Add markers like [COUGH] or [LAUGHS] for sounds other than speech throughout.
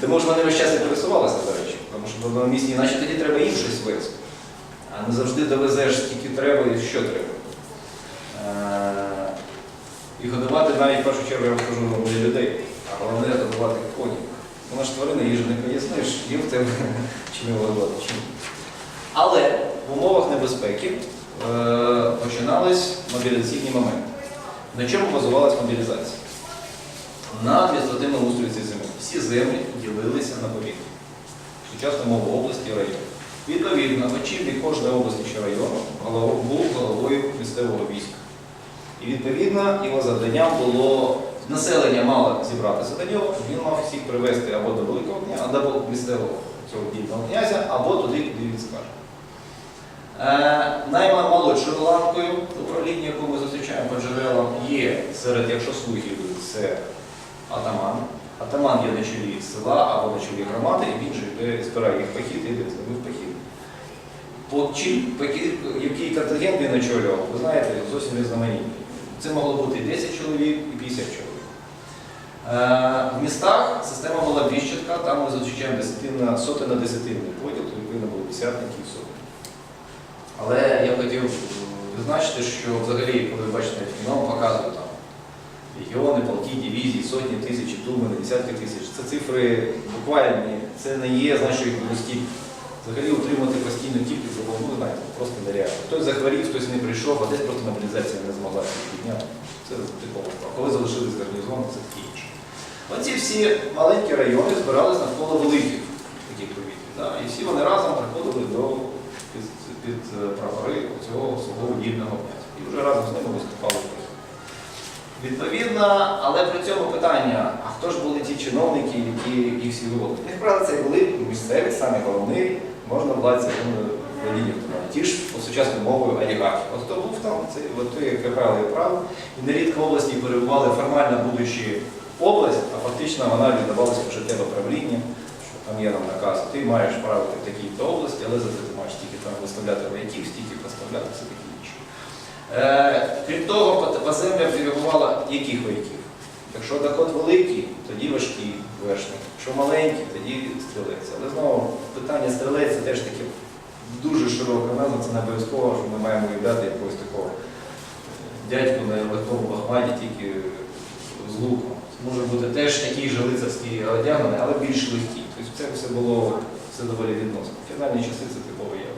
Тому ж вони весь час і пересувалися, до речі. Тому що в одному місці, іначе тоді треба їм щось. А не завжди довезеш скільки треба і що треба. Е, І годувати навіть в першу чергу я вам кажу не людей, а головне годувати коні. Вона ж тварина, їй же не поясниш, є в тебе [LAUGHS] чим його годувати. Але в умовах небезпеки е, починались мобілізаційні моменти. На чому базувалась мобілізація? На адміністративному устрої цієї землі. Всі землі ділилися на повітря. Сучасну мову області і району. Відповідно, очільник кожної області чи району був головою місцевого війська. І відповідно його завданням було населення мало зібратися до нього, він мав всіх привезти або до Великого дня, або до місцевого цього дільного князя, або туди, куди він скаже. Е, Наймолодшою ланкою управління, яку ми зустрічаємо по джерелам, є серед, якщо йдуть, це атаман. Атаман є на чолі села або на чолі громади, і він же збирає їх похід і йде з ними в похід. По чим, похід, який контингент він очолював, ви знаєте, зовсім різноманітний. Це могло бути і 10 чоловік, і 50 чоловік. Е, В містах система була більш чітка, там ми зустрічаємо десятина, на десятинний поділ, то відповідно було десятники і сотні. Але я хотів е, відзначити, що взагалі, коли ви бачите кіно, показують регіони, полки, дивізії, сотні тисяч, тумани, десятки тисяч. Це цифри буквальні, це не є, знаєш, як прості. Взагалі утримати постійну кількість було, ну знаєте, просто нереально. Хтось захворів, хтось не прийшов, а десь просто мобілізація не змогла їх підняти. Це типова справа. Коли залишились гарнізони, це таке інше. Оці всі маленькі райони збирались навколо великих таких повітрів. Да? І всі вони разом приходили до під, під е, прапори цього свого дільного князя. І вже разом з ними виступали. Відповідно, але при цьому питання, а хто ж були ті чиновники, які їх виводили? Як правило, це були місцеві, самі головні, можна владці володіння Ті ж по сучасною мовою олігархи. От хто був там, це от той, як правило, і прав. І нерідко в області перебували формально будучи область, а фактично вона віддавалася життєве правління, що там є нам наказ, ти маєш правити в такій-то області, але зате ти маєш тільки там виставляти вояків, стільки поставляти, все. Е, крім того, по, по яких вояків? Якщо доход великий, тоді важкий вершник. Якщо маленький, тоді стрілець. Але знову питання стрілець це теж таке дуже широка назва, це не обов'язково, що ми маємо уявляти якогось такого е, дядьку на легкому бахматі тільки з луком. Може бути теж такий же лицарський одягнений, але більш легкий. Тобто це все було все доволі відносно. Фінальні часи це типове явище.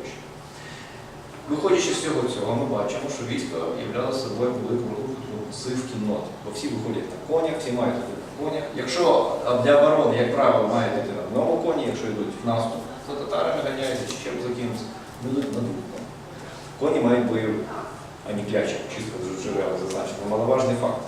Виходячи з всього цього, ми бачимо, що військо являло собою велику групу сив кіннот. Бо всі виходять на конях, всі мають на конях. Якщо для оборони, як правило, мають йти на одному коні, якщо йдуть в наступ, то татарами ганяються чи чим закинуться, не йдуть на конях. Коні мають бойові, а не клячі, чисто вже джерела зазначено. Маловажний факт.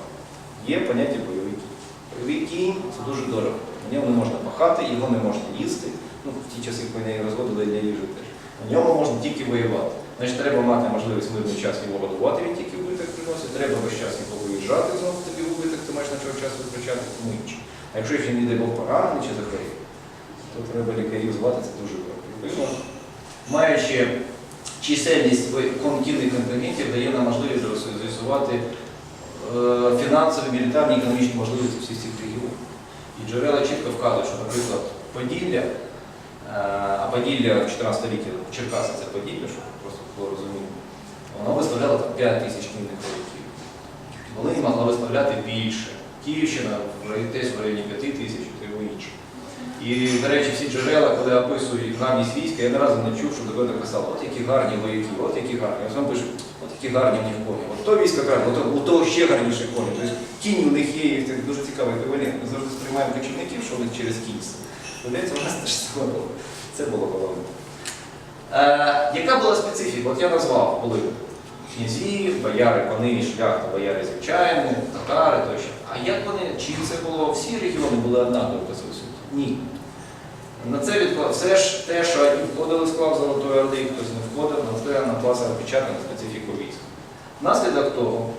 Є поняття бойовий кінь. Бойовий кінь це дуже дорого. На ньому не можна пахати, його не можна їсти. Ну, в ті часи коней розводили для їжі теж. На ньому можна тільки воювати. Значить, треба мати можливість мирний час його годувати, він тільки убиток приносить, треба весь час його виїжджати знову тобі убиток, ти маєш на чого час виключати, тому інше. А якщо не дай Бог поранений чи захворів, то треба лікарів звати, це дуже. Відповідно, маючи чисельність кінних контингентів, дає нам можливість з'ясувати е, фінансові, мілітарні, економічні можливості всіх цих регіонів. І джерела чітко вказують, що, наприклад, Поділля, е, а Поділля в 14 столітті Черкаси це Поділля, просто було розуміння, воно виставляло там 5 тисяч кінних вояків. Волинь могла виставляти більше. Київщина десь в районі 5 тисяч і інше. І, до речі, всі джерела, коли описують гарність війська, я не не чув, що до мене писав, от які гарні вояки, от які гарні. Я сам пишу, от які гарні в них коні. От то військо гарне, от у того ще гарніші коні. Тобто кінь у них є, і це дуже цікавий еквівалент. Ми завжди сприймаємо кочівників, що вони через кінь. Здається, у нас теж саме було. Це було головне. Е, яка була специфіка? От я назвав, були князі, бояри, пани, шляхта, бояри звичайні, татари тощо. А як вони, чи це було, всі регіони були однакові по своїй суті? Ні. На це відклад все ж те, що входили в склад Золотої Орди, хтось не входив, на це накласили печатку на специфіку військ. Внаслідок того,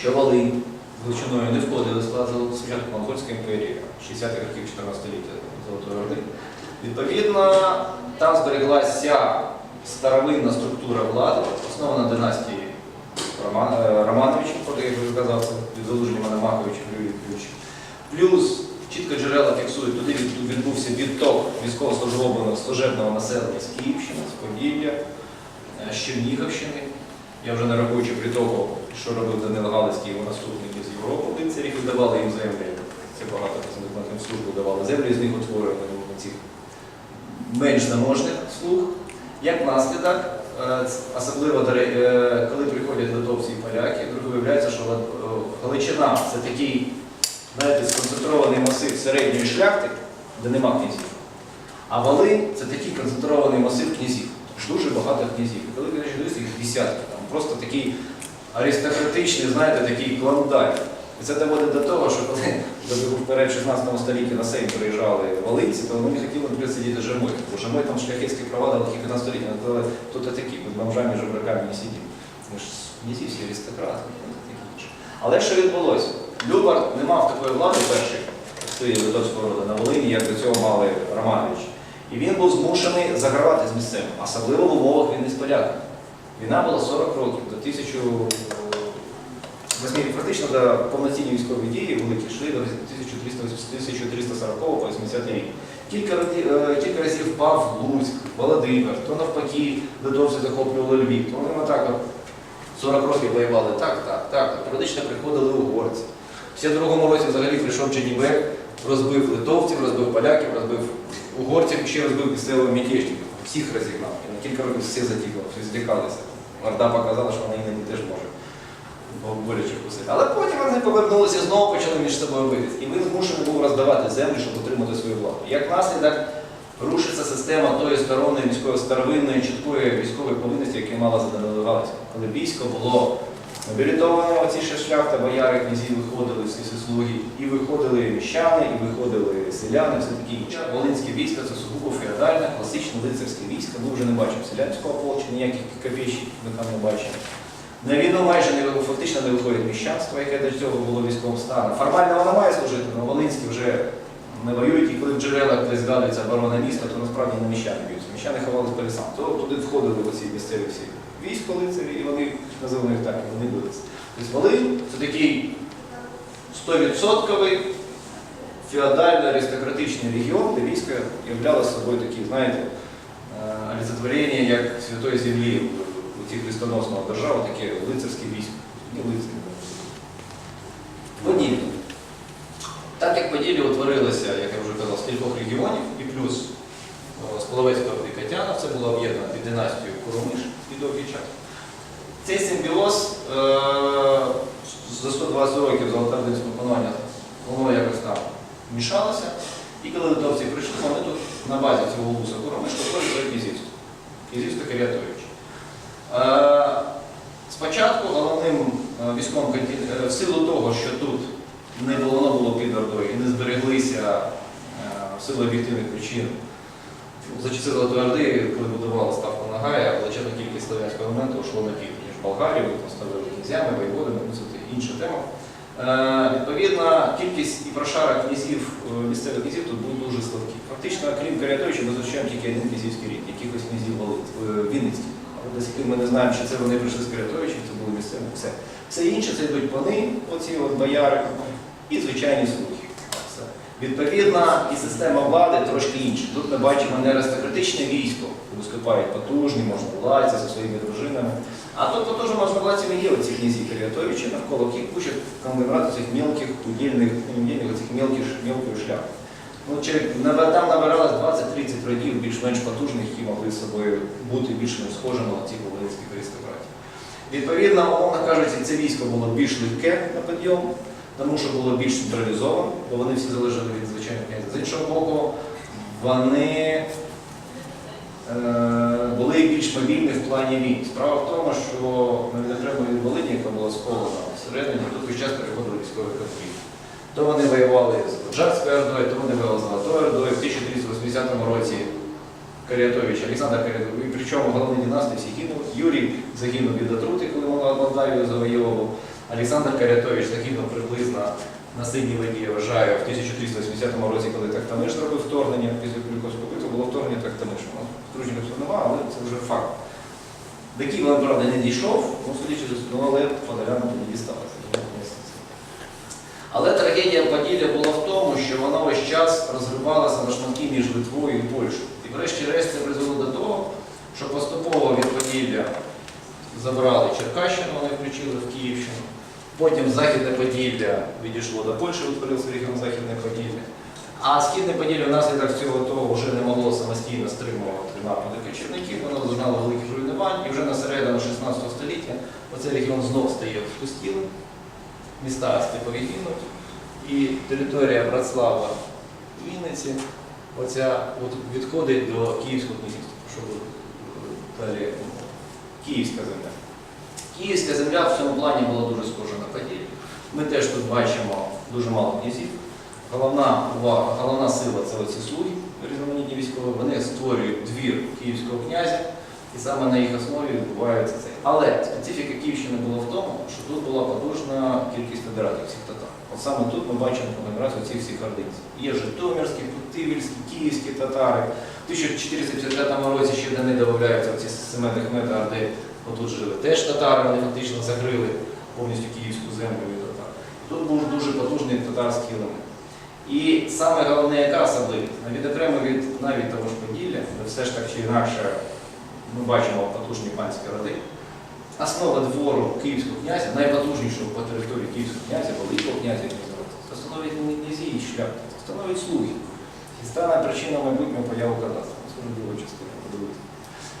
що Волинь з Галичиною не входили в склад спочатку Монгольської імперії 60-х років 14 століття Золотої Орди, відповідно, там збереглася старовинна структура влади, основана династії е, Романовичів, про який я вже казав, від залуження Мономаховича Юрій Плюс Чітко джерела фіксують, туди відбувся відток військовослужбового служебного населення з Київщини, з Поділля, е, з Чернігівщини. Я вже не рахуючи при того, що робив Данило Галицький, його наступники з Європи, лицарів, і давали їм землі. Це багато представників службу давали землі, з них утворювали цих менш заможних слуг. Як наслідок, е, особливо е, коли приходять литовці і поляки, вдруг виявляється, що Галичина це такий знаєте, сконцентрований масив середньої шляхти, де нема князів. А Волинь це такий концентрований масив князів. Дуже багато князів. Коли кажуть, їх десятки, там просто такий аристократичний, знаєте, такий клондайк. І це доводить до того, що коли вперед в 16 столітті на Сейм приїжджали волинці, то вони хотіли сидіти жемой. Бо жемой там шляхетські права дали тільки 15 століття. Казали, тут такі, ми бомжами, жебраками не сидимо. Ми ж князі всі аристократи. Але що відбулося? Любар не мав такої влади перший, тої литовського роду на Волині, як до цього мали Романович. І він був змушений загравати з місцевим, особливо в умовах війни з поляками. Війна була 40 років, до 1000 Восьми, фактично до повноцінної військової дії великі йшли до 1340 по 80 рік. Кілька, разів- е, кілька разів впав Луцьк, Володимир, то навпаки литовці захоплювали Львів, то вони так 40 років воювали так, так, так. Періодично приходили угорці. В 52-му році взагалі прийшов Ченібек, розбив литовців, розбив поляків, розбив угорців і ще розбив місцевих мятежників. Всіх розігнав. І на кілька років всі затікли, всі здихалися. Орда показала, що вона іноді теж може боляче вкусити. Але потім вони повернулися знову почали між собою битися. І він змушений був роздавати землю, щоб отримати свою владу. Як наслідок рушиться система тої сторонної міської старовинної чіткої військової повинності, яка мала задоволенувалася. Коли військо було мобілітоване, оці ще шляхта, бояри, князі виходили, всі слуги, і виходили міщани, і виходили селяни, все таке інше. Волинське військо це сугубо феодальне, класичне лицарське військо. Ми вже не бачимо селянського полча, ніяких копійщиків ми там не бачимо. На війну майже не фактично не виходить міщанство, яке до цього було військовим станом. Формально воно має служити, але Волинські вже не воюють, і коли в джерелах десь згадується оборона міста, то насправді не міщани б'ються. Міщани ховалися по лісам. То туди входили оці місцеві всі військо лицарі, і вони називали їх так, вони билися. Тобто Волинь це такий 100% феодально-аристократичний регіон, де військо являло собою такі, знаєте, е, олицетворення як святої землі листоносного держави, таке лицарське військо. Не лицарі. Поділля. Так як Поділля утворилося, як я вже казав, з кількох регіонів, і плюс о, з Половецького і Катяна, це було об'єднано під династію Куромиш і довгий час. Цей симбіоз е, за 120 років золотавдинського панування, воно якось там мішалося. І коли литовці прийшли, вони тут на базі цього вуса Куромиш створили своє князівство. Князівство Кирятович. Е, Спочатку головним контин- е, в силу того, що тут не воно було під Ордою і не збереглися е, в силу об'єктивних причин. За часи Золотої Орди, коли будували ставку на Гая, величезна кількість слов'янського елементу йшло на південь, ніж Болгарію, там ставили князями, воєводами, ну це інша тема. Е, відповідно, кількість і прошара князів, місцевих князів тут був дуже слабкий. Фактично, крім Карятовича, ми зустрічаємо тільки один князівський рід, якихось князів Вінницьких. До сих пір ми не знаємо, чи це вони прийшли з Карятовича, чи це були місцеві. Все. Все інше це йдуть пани, оці от бояри і звичайні слухи. Все. Відповідно, і система влади трошки інша. Тут ми бачимо не аристократичне військо, виступають потужні, можновладці зі своїми дружинами. А тут потужними можновладцями є оці князі Карятовичі, навколо яких куча конгlomeрату цих мілких, удільних, удільних, оцих мілких, мілкої шляхи. Ну, там набиралось 20-30 родів більш-менш потужних, які могли з собою бути більш-менш схожими на цих волинських аристократів. Відповідно, умовно кажучи, це військо було більш легке на підйом, тому що було більш централізовано, бо вони всі залежали від звичайних князів. З іншого боку, вони е, були більш мобільні в плані війн. Справа в тому, що ми на відокремої Волині, яка була скована всередині, тут весь час переходили військові конфлікти. То вони воювали з Боджарською Ордою, то вони воювали з Золотою Ордою. В 1380 році Карятович, Олександр Карятович, причому головні династії всі гинули. Юрій загинув від отрути, коли він Молдавію завойовував. Олександр Карятович загинув приблизно на синій воді, я вважаю, в 1380 році, коли Тахтамиш зробив вторгнення, після Куліковського битву було вторгнення Тахтамиша. Ну, Дружнього немає, але це вже факт. До Києва, правда, не дійшов, ну, судячи з усього, але подолянам тоді дісталося. Але трагедія Поділля була в тому, що вона весь час розривалася на шматки між Литвою і Польщею. Врешті-решт це призвело до того, що поступово від Поділля забрали Черкащину, вони включили в Київщину. Потім Західне Поділля відійшло до Польщі, утворився регіон Західне Поділля. А Східне Поділля внаслідок цього того вже не могло самостійно стримувати напади кочівників, воно зазнало великих руйнувань, і вже на середину 16 століття оцей регіон знов стає пустілим, міста степові гинуть, і територія Братслава Вінниці оця відходить до Київського князівства, що буде е, далі Київська земля. Київська земля в цьому плані була дуже схожа на Поділля. Ми теж тут бачимо дуже мало князів. Головна увага, головна сила це оці слуги різноманітні військові. Вони створюють двір київського князя, і саме на їх основі відбувається це. Але специфіка Київщини була в тому, що тут була потужна кількість федератів всіх татар. От саме тут ми бачимо конгломерацію цих всіх ординців. Є Житомирські, Путивільські, київські татари. В 1455 році ще до них додаються ці Семени Хмета Орди, отут жили. Теж татари, вони фактично закрили повністю київську землю від татар. Тут був дуже потужний татарський елемент. І саме головне, яка особливість, відокремо від навіть того ж Поділля, все ж так чи інакше ми бачимо потужні панські роди. Основа двору київського князя, найпотужнішого по території київського князя, великого князя, це становить не князі і шляхти, це становить слуги. І стане причиною майбутнього появу кадастру. Це друга частина.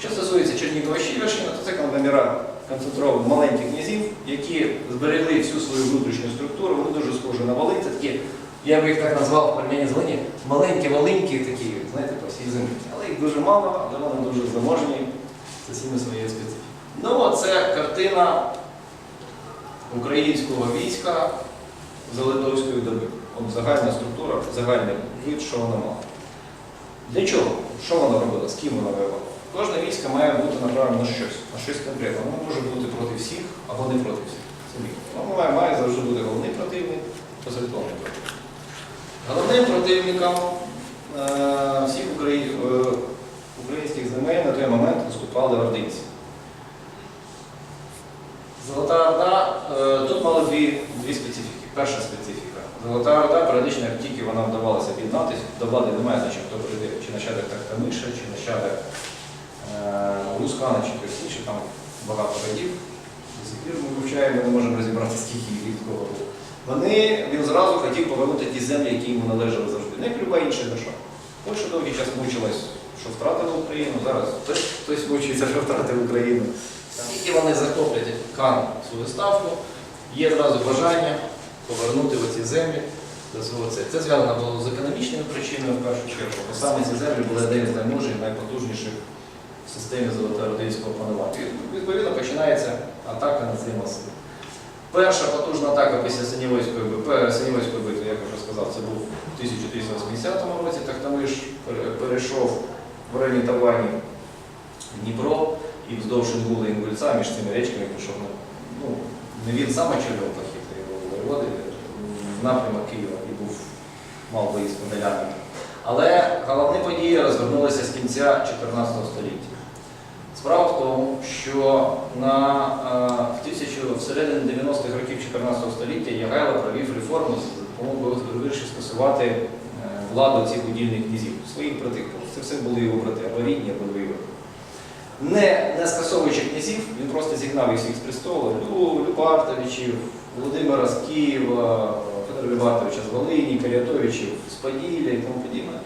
Що стосується Чернігова Щіверщини, то це конгломерат концентрованих маленьких князів, які зберегли всю свою внутрішню структуру, вони дуже схожі на Волинь. Це такі, я би їх так назвав в порівнянні з Волині, маленькі волиньки такі, знаєте, по всій землі. Але їх дуже мало, але вони дуже заможні з усіми своєю специфікою. Ну, це картина українського війська Залитовської доби. От загальна структура, загальний вид, що воно мало. Для чого? Що воно робило? З ким воно воювало? Кожне військо має бути направлено на щось, на щось конкретне. Воно може бути проти всіх або не проти всіх. Воно має, має завжди бути головний противник, позитивний противник. Головним противником е, всіх е, українських земель на той момент виступали ординці. Золота Орда, е, тут мали дві, дві специфіки. Перша специфіка. Золота Орда, періодично, як тільки вона вдавалася об'єднатися, до влади немає значення, хто прийде, чи нащадок Тахтамиша, чи нащадок е, Лускана, чи хтось інший, там багато родів. Сих ми вивчаємо, ми не можемо розібрати, скільки їх від кого було. Вони, він зразу хотів повернути ті землі, які йому належали завжди. Не як люба інша держава. Польща довгий час мучилась, що втратила Україну, зараз хтось, мучиться, що втратив Україну. Тільки вони захоплять Кан свою ставку, є одразу бажання повернути оці землі це. Зв'язано було з економічними причинами в першу чергу, бо саме ці землі були одним з найможних, найпотужніших в системі золотоординського панування. Відповідно, починається атака на цей масив. Перша потужна атака після Синівойської битви, як я вже сказав, це був у 1380 році. Тахтамиш пере- перейшов в районі Тавані Дніпро і вздовж Інгула Інгульця між цими речками пішов ну, не він сам очолював похід, воєводи в напрямок Києва і був мав бої з подолянами. Але головні події розвернулися з кінця 14 століття. Справа в тому, що на, е, в тисячу, в середині 90-х років 14 століття Ягайло провів реформу, допомогою вирішив скасувати е, владу цих удільних князів, своїх братів. Це все були його брати, або рідні, або двоюродні. Не, не скасовуючи князів, він просто зігнав їх всіх з престолу, Лю, Любартовичів, Володимира з Києва, Федора Любартовича з Волині, Каріатовичів з Поділля і тому подібне.